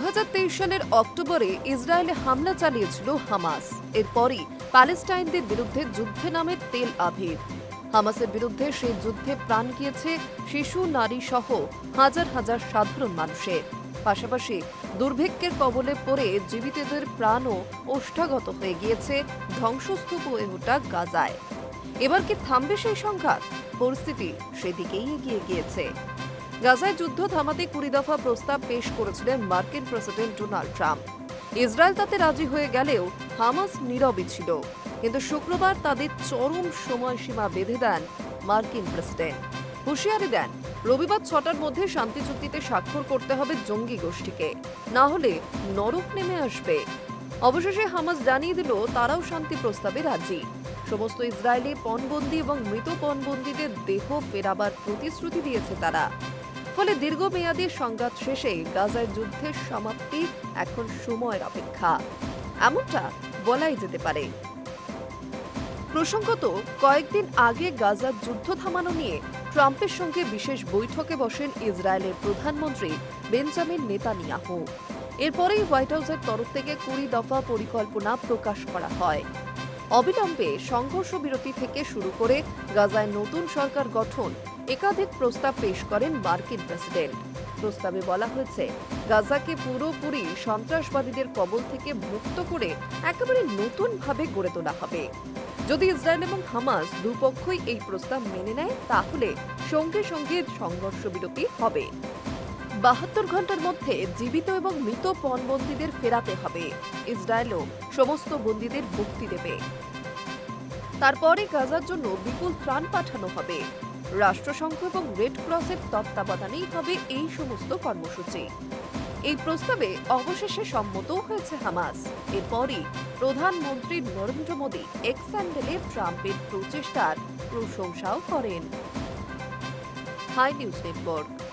সালের অক্টোবরে ইসরায়েলে হামলা চালিয়েছিল হামাস। এরপরই প্যালেস্টাইনদের বিরুদ্ধে যুদ্ধে নামে তেল আভিভ হামাসের বিরুদ্ধে সেই যুদ্ধে প্রাণ গিয়েছে শিশু, নারী সহ হাজার হাজার সাধারণ মানুষের। পাশাপাশি দুর্ভিক্ষের কবলে পড়ে জীবিতদের প্রাণও ওষ্ঠাগত হয়ে গিয়েছে ধ্বংসস্তূপ হয়ে ওঠা গাজায়। এবার কি থামবে সেই সংঘাত? পরিস্থিতি সেদিকেই এগিয়ে গিয়েছে। গাজায় যুদ্ধ থামাতে কুড়ি দফা প্রস্তাব পেশ করেছিলেন মার্কিন প্রেসিডেন্ট ডোনাল্ড ট্রাম্প। ইসরায়েল তাতে রাজি হয়ে গেলেও হামাস নীরবই ছিল। কিন্তু শুক্রবার তাদের চরম সময়সীমা বেঁধে দেন মার্কিন প্রেসিডেন্ট। হুঁশিয়ারি দেন, রবিবার ছটার মধ্যে শান্তি চুক্তিতে স্বাক্ষর করতে হবে জঙ্গি গোষ্ঠীকে। না হলে নরক নেমে আসবে। অবশেষে হামাস জানিয়ে দিল, তারাও শান্তি প্রস্তাবে রাজি। সমস্ত ইসরায়েলি পণবন্দি এবং মৃত পণবন্দীদের দেহ ফেরাবার প্রতিশ্রুতি দিয়েছে তারা। ফলে দীর্ঘমেয়াদী সংঘাত শেষে গাজায় যুদ্ধের সমাপ্তি এখন সময়ের অপেক্ষা। এমনটা বলাই যেতে পারে। প্রসঙ্গত, কয়েকদিন আগে গাজার যুদ্ধ থামানো নিয়ে ট্রাম্পের সঙ্গে বিশেষ বৈঠকে বসেন ইসরায়েলের প্রধানমন্ত্রী বেঞ্জামিন নেতানিয়াহু। এরপরেই হোয়াইট হাউসের তরফ থেকে কুড়ি দফা পরিকল্পনা প্রকাশ করা হয়। অবিলম্বে সংঘর্ষ বিরতি থেকে শুরু করে গাজায় নতুন সরকার গঠন একাধিক প্রস্তাব পেশ করেন মার্কিন প্রেসিডেন্ট। প্রস্তাবে বলা হয়েছে, গাজাকে পুরোপুরি সন্ত্রাসবাদীদের কবল থেকে মুক্ত করে একেবারে নতুনভাবে গড়ে তোলা হবে। যদি ইসরায়েল এবং হামাস দুপক্ষই এই প্রস্তাব মেনে নেয়, তাহলে সঙ্গে সঙ্গে সংঘর্ষ বিরতি হবে। বাহাত্তর ঘণ্টার মধ্যে জীবিত এবং মৃত পণবন্দীদের ফেরাতে হবে। ইসরায়েলও সমস্ত বন্দীদের মুক্তি দেবে। তারপরে গাজার জন্য বিপুল ত্রাণ পাঠানো হবে। রাষ্ট্রসংঘ এবং রেড ক্রসের তত্ত্বাবধানেই হবে এই সমস্ত কর্মসূচি। এই প্রস্তাবে অবশেষে সম্মত হয়েছে হামাস। এরপরই প্রধানমন্ত্রী নরেন্দ্র মোদী এক্স হ্যান্ডেলে ট্রাম্পের প্রচেষ্টার প্রশংসাও করেন। হাই নিউজ নেটওয়ার্ক।